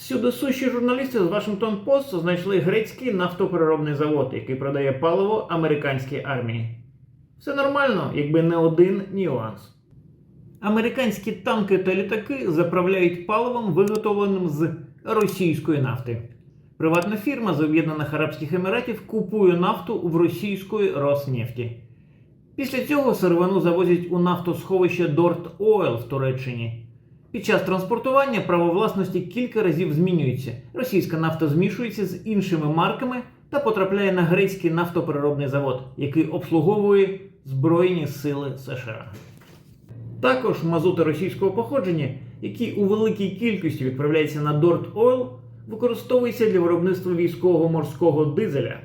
Всюди сущі журналісти з Вашингтон Пост знайшли грецький нафтопереробний завод, який продає паливо американській армії. Все нормально, якби не один нюанс. Американські танки та літаки заправляють паливом, виготовленим з російської нафти. Приватна фірма з Об'єднаних Арабських Еміратів купує нафту в російської Роснефті. Після цього сировину завозять у нафтосховище Дорт Ойл в Туреччині. Під час транспортування право власності кілька разів змінюється. Російська нафта змішується з іншими марками та потрапляє на грецький нафтопереробний завод, який обслуговує Збройні сили США. Також мазути російського походження, які у великій кількості відправляються на Дорт Ойл, використовуються для виробництва військового морського дизеля.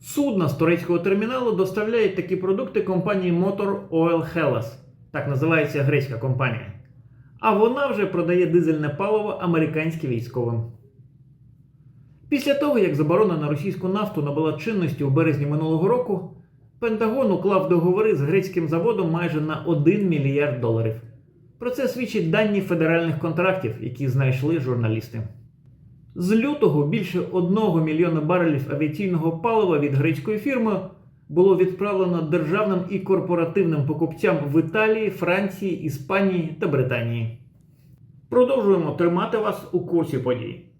Судна з турецького терміналу доставляють такі продукти компанії Motor Oil Hellas, так називається грецька компанія. А вона вже продає дизельне паливо американським військовим. Після того, як заборона на російську нафту набула чинності у березні минулого року, Пентагон уклав договори з грецьким заводом майже на 1 мільярд доларів. Про це свідчать дані федеральних контрактів, які знайшли журналісти. З лютого більше 1 мільйона барелів авіаційного палива від грецької фірми було відправлено державним і корпоративним покупцям в Італії, Франції, Іспанії та Британії. Продовжуємо тримати вас у курсі подій.